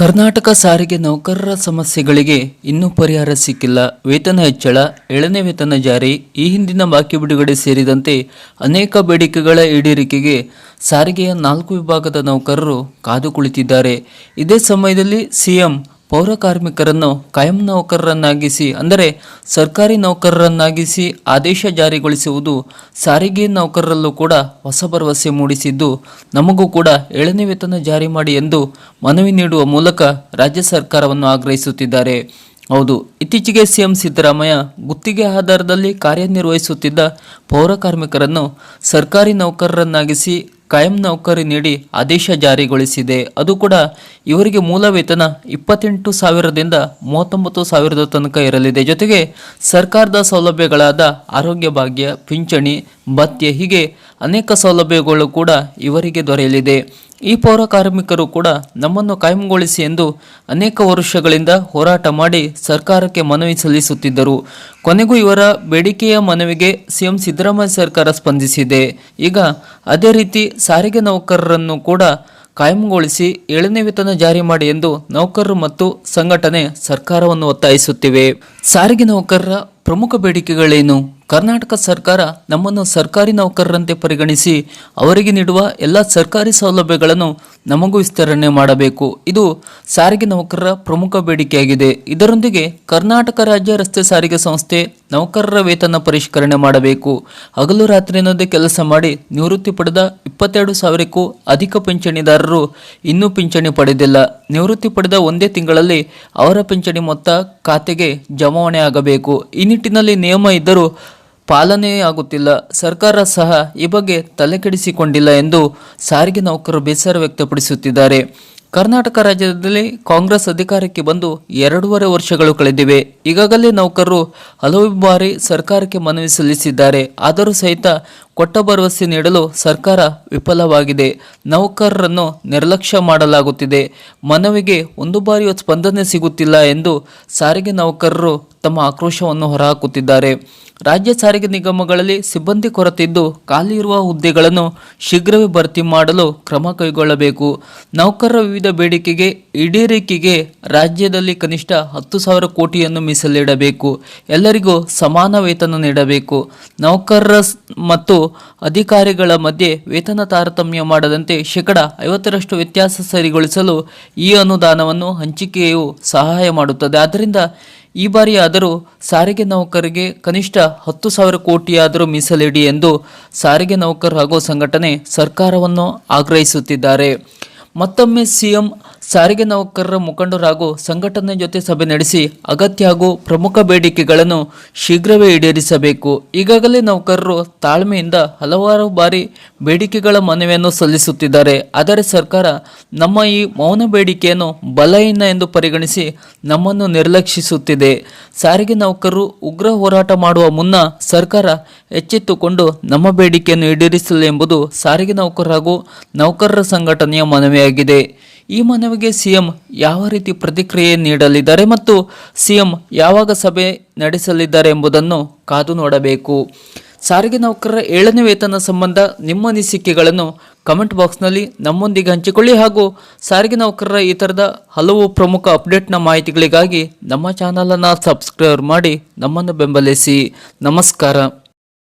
ಕರ್ನಾಟಕ ಸಾರಿಗೆ ನೌಕರರ ಸಮಸ್ಯೆಗಳಿಗೆ ಇನ್ನೂ ಪರಿಹಾರ ಸಿಕ್ಕಿಲ್ಲ. ವೇತನ ಹೆಚ್ಚಳ, ಏಳನೇ ವೇತನ ಜಾರಿ, ಈ ಹಿಂದಿನ ಬಾಕಿ ಬಿಡುಗಡೆ ಸೇರಿದಂತೆ ಅನೇಕ ಬೇಡಿಕೆಗಳ ಈಡೇರಿಕೆಗೆ ಸಾರಿಗೆಯ ನಾಲ್ಕು ವಿಭಾಗದ ನೌಕರರು ಕಾದು ಕುಳಿತಿದ್ದಾರೆ. ಇದೇ ಸಮಯದಲ್ಲಿ ಸಿಎಂ ಪೌರ ಕಾರ್ಮಿಕರನ್ನು ಕಾಯಂ ನೌಕರರನ್ನಾಗಿಸಿ, ಅಂದರೆ ಸರ್ಕಾರಿ ನೌಕರರನ್ನಾಗಿಸಿ ಆದೇಶ ಜಾರಿಗೊಳಿಸುವುದು ಸಾರಿಗೆ ನೌಕರರಲ್ಲೂ ಕೂಡ ಹೊಸ ಭರವಸೆ ಮೂಡಿಸಿದ್ದು, ನಮಗೂ ಕೂಡ ಏಳನೇ ವೇತನ ಜಾರಿ ಮಾಡಿ ಎಂದು ಮನವಿ ನೀಡುವ ಮೂಲಕ ರಾಜ್ಯ ಸರ್ಕಾರವನ್ನು ಆಗ್ರಹಿಸುತ್ತಿದ್ದಾರೆ. ಹೌದು, ಇತ್ತೀಚೆಗೆ ಸಿಎಂ ಸಿದ್ದರಾಮಯ್ಯ ಗುತ್ತಿಗೆ ಆಧಾರದಲ್ಲಿ ಕಾರ್ಯನಿರ್ವಹಿಸುತ್ತಿದ್ದ ಪೌರ ಕಾರ್ಮಿಕರನ್ನು ಸರ್ಕಾರಿ ನೌಕರರನ್ನಾಗಿಸಿ ಕಾಯಂ ನೌಕರಿ ನೀಡಿ ಆದೇಶ ಜಾರಿಗೊಳಿಸಿದೆ. ಅದು ಕೂಡ ಇವರಿಗೆ ಮೂಲ ವೇತನ ಇಪ್ಪತ್ತೆಂಟು ಸಾವಿರದಿಂದ ಮೂವತ್ತೊಂಬತ್ತು ಸಾವಿರದ ತನಕ ಇರಲಿದೆ. ಜೊತೆಗೆ ಸರ್ಕಾರದ ಸೌಲಭ್ಯಗಳಾದ ಆರೋಗ್ಯ ಭಾಗ್ಯ, ಪಿಂಚಣಿ, ಭತ್ಯೆ ಹೀಗೆ ಅನೇಕ ಸೌಲಭ್ಯಗಳು ಕೂಡ ಇವರಿಗೆ ದೊರೆಯಲಿದೆ. ಈ ಪೌರ ಕಾರ್ಮಿಕರು ಕೂಡ ನಮ್ಮನ್ನು ಕಾಯಂಗೊಳಿಸಿ ಎಂದು ಅನೇಕ ವರ್ಷಗಳಿಂದ ಹೋರಾಟ ಮಾಡಿ ಸರ್ಕಾರಕ್ಕೆ ಮನವಿ ಸಲ್ಲಿಸುತ್ತಿದ್ದರು. ಕೊನೆಗೂ ಇವರ ಬೇಡಿಕೆಯ ಮನವಿಗೆ ಸಿಎಂ ಸಿದ್ದರಾಮಯ್ಯ ಸರ್ಕಾರ ಸ್ಪಂದಿಸಿದೆ. ಈಗ ಅದೇ ರೀತಿ ಸಾರಿಗೆ ನೌಕರರನ್ನು ಕೂಡ ಕಾಯಂಗೊಳಿಸಿ ಏಳನೇ ವೇತನ ಜಾರಿ ಮಾಡಿ ಎಂದು ನೌಕರರು ಮತ್ತು ಸಂಘಟನೆ ಸರ್ಕಾರವನ್ನು ಒತ್ತಾಯಿಸುತ್ತಿವೆ. ಸಾರಿಗೆ ನೌಕರರ ಪ್ರಮುಖ ಬೇಡಿಕೆಗಳೇನು? ಕರ್ನಾಟಕ ಸರ್ಕಾರ ನಮ್ಮನ್ನು ಸರ್ಕಾರಿ ನೌಕರರಂತೆ ಪರಿಗಣಿಸಿ ಅವರಿಗೆ ನೀಡುವ ಎಲ್ಲ ಸರ್ಕಾರಿ ಸೌಲಭ್ಯಗಳನ್ನು ನಮಗೂ ವಿಸ್ತರಣೆ ಮಾಡಬೇಕು. ಇದು ಸಾರಿಗೆ ನೌಕರರ ಪ್ರಮುಖ ಬೇಡಿಕೆಯಾಗಿದೆ. ಇದರೊಂದಿಗೆ ಕರ್ನಾಟಕ ರಾಜ್ಯ ರಸ್ತೆ ಸಾರಿಗೆ ಸಂಸ್ಥೆ ನೌಕರರ ವೇತನ ಪರಿಷ್ಕರಣೆ ಮಾಡಬೇಕು. ಹಗಲು ರಾತ್ರಿ ಎನ್ನದೇ ಕೆಲಸ ಮಾಡಿ ನಿವೃತ್ತಿ ಪಡೆದ ಇಪ್ಪತ್ತೆರಡು ಸಾವಿರಕ್ಕೂ ಅಧಿಕ ಪಿಂಚಣಿದಾರರು ಇನ್ನೂ ಪಿಂಚಣಿ ಪಡೆದಿಲ್ಲ. ನಿವೃತ್ತಿ ಪಡೆದ ಒಂದೇ ತಿಂಗಳಲ್ಲಿ ಅವರ ಪಿಂಚಣಿ ಮೊತ್ತ ಖಾತೆಗೆ ಜಮಾವಣೆ ಆಗಬೇಕು ಈ ನಿಟ್ಟಿನಲ್ಲಿ ನಿಯಮ ಇದ್ದರೂ ಪಾಲನೆಯಾಗುತ್ತಿಲ್ಲ ಸರ್ಕಾರ ಸಹ ಈ ಬಗ್ಗೆ ತಲೆಕೆಡಿಸಿಕೊಂಡಿಲ್ಲ ಎಂದು ಸಾರಿಗೆ ನೌಕರರು ಬೇಸರ ವ್ಯಕ್ತಪಡಿಸುತ್ತಿದ್ದಾರೆ. ಕರ್ನಾಟಕ ರಾಜ್ಯದಲ್ಲಿ ಕಾಂಗ್ರೆಸ್ ಅಧಿಕಾರಕ್ಕೆ ಬಂದು ಎರಡೂವರೆ ವರ್ಷಗಳು ಕಳೆದಿವೆ. ಈಗಾಗಲೇ ನೌಕರರು ಹಲವು ಬಾರಿ ಸರ್ಕಾರಕ್ಕೆ ಮನವಿ ಸಲ್ಲಿಸಿದ್ದಾರೆ. ಆದರೂ ಸಹಿತ ಕೊಟ್ಟ ಭರವಸೆ ನೀಡಲು ಸರ್ಕಾರ ವಿಫಲವಾಗಿದೆ. ನೌಕರರನ್ನು ನಿರ್ಲಕ್ಷ್ಯ ಮಾಡಲಾಗುತ್ತಿದೆ. ಮನವಿಗೆ ಒಂದು ಬಾರಿಯೂ ಸ್ಪಂದನೆ ಸಿಗುತ್ತಿಲ್ಲ ಎಂದು ಸಾರಿಗೆ ನೌಕರರು ತಮ್ಮ ಆಕ್ರೋಶವನ್ನು ಹೊರಹಾಕುತ್ತಿದ್ದಾರೆ. ರಾಜ್ಯ ಸಾರಿಗೆ ನಿಗಮಗಳಲ್ಲಿ ಸಿಬ್ಬಂದಿ ಕೊರತಿದ್ದು ಖಾಲಿ ಇರುವ ಹುದ್ದೆಗಳನ್ನು ಶೀಘ್ರವೇ ಭರ್ತಿ ಮಾಡಲು ಕ್ರಮ ಕೈಗೊಳ್ಳಬೇಕು. ನೌಕರರ ವಿವಿಧ ಬೇಡಿಕೆಗೆ ಈಡೇರಿಕೆಗೆ ರಾಜ್ಯದಲ್ಲಿ ಕನಿಷ್ಠ ಹತ್ತು ಸಾವಿರ ಕೋಟಿಯನ್ನು ಮೀಸಲಿಡಬೇಕು. ಎಲ್ಲರಿಗೂ ಸಮಾನ ವೇತನ ನೀಡಬೇಕು. ನೌಕರರ ಮತ್ತು ಅಧಿಕಾರಿಗಳ ಮಧ್ಯೆ ವೇತನ ತಾರತಮ್ಯ ಮಾಡದಂತೆ ಶೇಕಡ ಐವತ್ತರಷ್ಟು ವ್ಯತ್ಯಾಸ ಸರಿಗೊಳಿಸಲು ಈ ಅನುದಾನವನ್ನು ಹಂಚಿಕೆಯು ಸಹಾಯ ಮಾಡುತ್ತದೆ. ಆದ್ದರಿಂದ ಈ ಬಾರಿಯಾದರೂ ಸಾರಿಗೆ ನೌಕರಿಗೆ ಕನಿಷ್ಠ ಹತ್ತು ಸಾವಿರ ಕೋಟಿಯಾದರೂ ಮೀಸಲಿಡಿ ಎಂದು ಸಾರಿಗೆ ನೌಕರ ಹಾಗೂ ಸಂಘಟನೆ ಸರ್ಕಾರವನ್ನು ಆಗ್ರಹಿಸುತ್ತಿದ್ದಾರೆ. ಮತ್ತೊಮ್ಮೆ ಸಿಎಂ ಸಾರಿಗೆ ನೌಕರರ ಮುಖಂಡರು ಹಾಗೂ ಸಂಘಟನೆ ಜೊತೆ ಸಭೆ ನಡೆಸಿ ಅಗತ್ಯ ಹಾಗೂ ಪ್ರಮುಖ ಬೇಡಿಕೆಗಳನ್ನು ಶೀಘ್ರವೇ ಈಡೇರಿಸಬೇಕು. ಈಗಾಗಲೇ ನೌಕರರು ತಾಳ್ಮೆಯಿಂದ ಹಲವಾರು ಬಾರಿ ಬೇಡಿಕೆಗಳ ಮನವಿಯನ್ನು ಸಲ್ಲಿಸುತ್ತಿದ್ದಾರೆ. ಆದರೆ ಸರ್ಕಾರ ನಮ್ಮ ಈ ಮೌನ ಬೇಡಿಕೆಯನ್ನು ಬಲಹೀನ ಎಂದು ಪರಿಗಣಿಸಿ ನಮ್ಮನ್ನು ನಿರ್ಲಕ್ಷಿಸುತ್ತಿದೆ. ಸಾರಿಗೆ ನೌಕರರು ಉಗ್ರ ಹೋರಾಟ ಮಾಡುವ ಮುನ್ನ ಸರ್ಕಾರ ಎಚ್ಚೆತ್ತುಕೊಂಡು ನಮ್ಮ ಬೇಡಿಕೆಯನ್ನು ಈಡೇರಿಸಲಿ ಎಂಬುದು ಸಾರಿಗೆ ನೌಕರರು ಹಾಗೂ ನೌಕರರ ಸಂಘಟನೆಯ ಮನವಿಯಾಗಿದೆ. ಈ ಮನವಿಗೆ ಸಿಎಂ ಯಾವ ರೀತಿ ಪ್ರತಿಕ್ರಿಯೆ ನೀಡಲಿದ್ದಾರೆ ಮತ್ತು ಸಿಎಂ ಯಾವಾಗ ಸಭೆ ನಡೆಸಲಿದ್ದಾರೆ ಎಂಬುದನ್ನು ಕಾದು ನೋಡಬೇಕು. ಸಾರಿಗೆ ನೌಕರರ ಏಳನೇ ವೇತನ ಸಂಬಂಧ ನಿಮ್ಮ ಅನಿಸಿಕೆಗಳನ್ನು ಕಮೆಂಟ್ ಬಾಕ್ಸ್ನಲ್ಲಿ ನಮ್ಮೊಂದಿಗೆ ಹಂಚಿಕೊಳ್ಳಿ ಹಾಗೂ ಸಾರಿಗೆ ನೌಕರರ ಈ ಥರದ ಹಲವು ಪ್ರಮುಖ ಅಪ್ಡೇಟ್ನ ಮಾಹಿತಿಗಳಿಗಾಗಿ ನಮ್ಮ ಚಾನಲನ್ನು ಸಬ್ಸ್ಕ್ರೈಬ್ ಮಾಡಿ ನಮ್ಮನ್ನು ಬೆಂಬಲಿಸಿ. ನಮಸ್ಕಾರ.